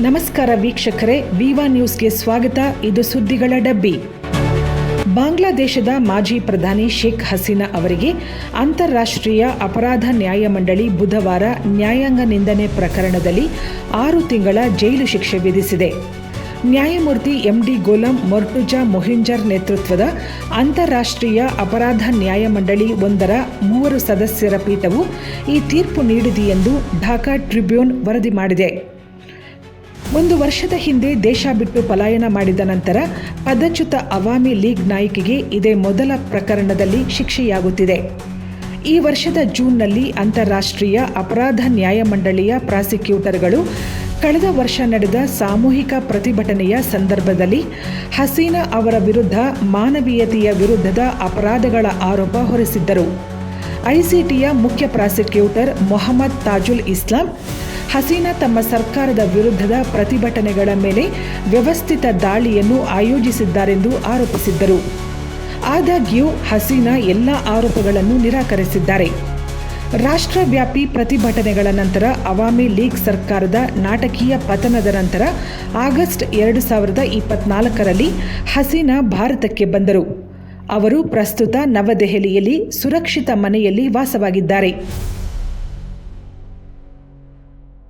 ನಮಸ್ಕಾರ ವೀಕ್ಷಕರೇ, ವಿವಾ ನ್ಯೂಸ್ಗೆ ಸ್ವಾಗತ. ಇದು ಸುದ್ದಿಗಳ ಡಬ್ಬಿ. ಬಾಂಗ್ಲಾದೇಶದ ಮಾಜಿ ಪ್ರಧಾನಿ ಶೇಖ್ ಹಸೀನಾ ಅವರಿಗೆ ಅಂತಾರಾಷ್ಟ್ರೀಯ ಅಪರಾಧ ನ್ಯಾಯಮಂಡಳಿ ಬುಧವಾರ ನ್ಯಾಯಾಂಗ ನಿಂದನೆ ಪ್ರಕರಣದಲ್ಲಿ ಆರು ತಿಂಗಳ ಜೈಲು ಶಿಕ್ಷೆ ವಿಧಿಸಿದೆ. ನ್ಯಾಯಮೂರ್ತಿ ಎಂಡಿ ಗೋಲಂ, ಮೊರ್ಟುಜಾ ಮೊಹಿಂಜರ್ ನೇತೃತ್ವದ ಅಂತಾರಾಷ್ಟ್ರೀಯ ಅಪರಾಧ ನ್ಯಾಯಮಂಡಳಿ ಒಂದರ ಮೂವರು ಸದಸ್ಯರ ಪೀಠವು ಈ ತೀರ್ಪು ನೀಡಿದೆ ಎಂದು ಢಾಕಾ ಟ್ರಿಬ್ಯೂನ್ ವರದಿ ಮಾಡಿದೆ. ಒಂದು ವರ್ಷದ ಹಿಂದೆ ದೇಶ ಬಿಟ್ಟು ಪಲಾಯನ ಮಾಡಿದ ನಂತರ ಪದಚ್ಯುತ ಅವಾಮಿ ಲೀಗ್ ನಾಯಕಿಗೆ ಇದೇ ಮೊದಲ ಪ್ರಕರಣದಲ್ಲಿ ಶಿಕ್ಷೆಯಾಗುತ್ತಿದೆ. ಈ ವರ್ಷದ ಜೂನ್ನಲ್ಲಿ ಅಂತಾರಾಷ್ಟ್ರೀಯ ಅಪರಾಧ ನ್ಯಾಯಮಂಡಳಿಯ ಪ್ರಾಸಿಕ್ಯೂಟರ್ಗಳು ಕಳೆದ ವರ್ಷ ನಡೆದ ಸಾಮೂಹಿಕ ಪ್ರತಿಭಟನೆಯ ಸಂದರ್ಭದಲ್ಲಿ ಹಸೀನಾ ಅವರ ವಿರುದ್ಧ ಮಾನವೀಯತೆಯ ವಿರುದ್ಧದ ಅಪರಾಧಗಳ ಆರೋಪ ಹೊರಿಸಿದ್ದರು. ಐಸಿಟಿಯ ಮುಖ್ಯ ಪ್ರಾಸಿಕ್ಯೂಟರ್ ಮೊಹಮ್ಮದ್ ತಾಜುಲ್ ಇಸ್ಲಾಂ ಹಸೀನಾ ತಮ್ಮ ಸರ್ಕಾರದ ವಿರುದ್ಧದ ಪ್ರತಿಭಟನೆಗಳ ಮೇಲೆ ವ್ಯವಸ್ಥಿತ ದಾಳಿಯನ್ನು ಆಯೋಜಿಸಿದ್ದಾರೆಂದು ಆರೋಪಿಸಿದ್ದರು. ಆದಾಗ್ಯೂ, ಹಸೀನಾ ಎಲ್ಲ ಆರೋಪಗಳನ್ನು ನಿರಾಕರಿಸಿದ್ದಾರೆ. ರಾಷ್ಟ್ರವ್ಯಾಪಿ ಪ್ರತಿಭಟನೆಗಳ ನಂತರ ಅವಾಮಿ ಲೀಗ್ ಸರ್ಕಾರದ ನಾಟಕೀಯ ಪತನದ ನಂತರ ಆಗಸ್ಟ್ ಎರಡು ಸಾವಿರದ ಇಪ್ಪತ್ನಾಲ್ಕರಲ್ಲಿ ಹಸೀನಾ ಭಾರತಕ್ಕೆ ಬಂದರು. ಅವರು ಪ್ರಸ್ತುತ ನವದೆಹಲಿಯಲ್ಲಿ ಸುರಕ್ಷಿತ ಮನೆಯಲ್ಲಿ ವಾಸವಾಗಿದ್ದಾರೆ.